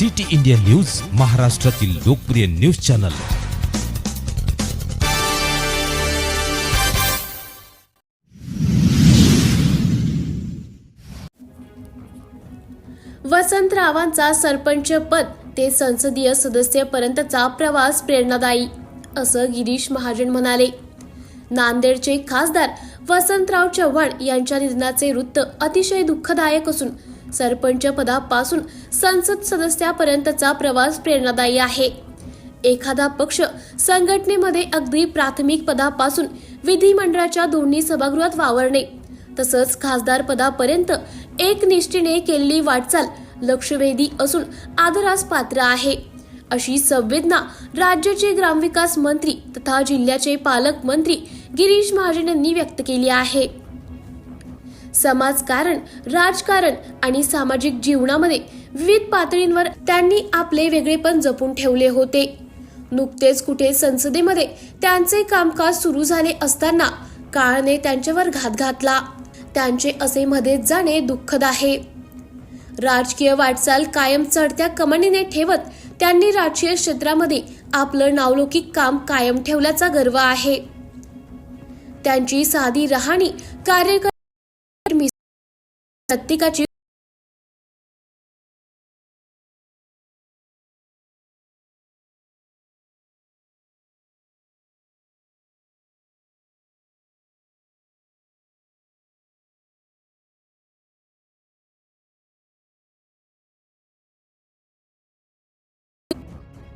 City India news महाराष्ट्रातील लोकप्रिय news channel. वसंतरावांचा sarpanch पद ते संसदीय सदस्यपर्यंतचा प्रवास प्रेरणादायी असं गिरीश महाजन म्हणाले. नांदेडचे खासदार वसंतराव चव्हाण यांच्या निधनाचे वृत्त अतिशय दुःखदायक असून सरपंच पदापासून संसद सदस्यापर्यंतचा प्रवास प्रेरणादायी आहे. एखादा पक्ष संघटनेमध्ये अगदी प्राथमिक पदापासून विधिमंडळाच्या दोन्ही सभागृहात वावरणे तसंच खासदार पदापर्यंत एकनिष्ठेने केलेली वाटचाल लक्षवेधी असून आदरास पात्र आहे. अशी संवेदना राज्याचे ग्रामविकास मंत्री तथा जिल्ह्याचे पालकमंत्री गिरीश महाजन यांनी व्यक्त केली आहे. समाजकारण राजकारण आणि सामाजिक जीवनामध्ये विविध पातळींवर त्यांनी आपले वेगळेपण जपून ठेवले होते. नुकतेच कुठे संसदेमध्ये त्यांचे कामकाज सुरू झाले असताना काळने त्यांच्यावर घात घातला. त्यांचे असे मध्येच जाणे दुःखद आहे. राजकीय वाटचाल कायम चढत्या कमानीने ठेवत त्यांनी राजकीय क्षेत्रामध्ये आपलं नावलौकिक काम कायम ठेवल्याचा गर्व आहे. त्यांची साधी राहणी कार्यकर प्रत्येकाची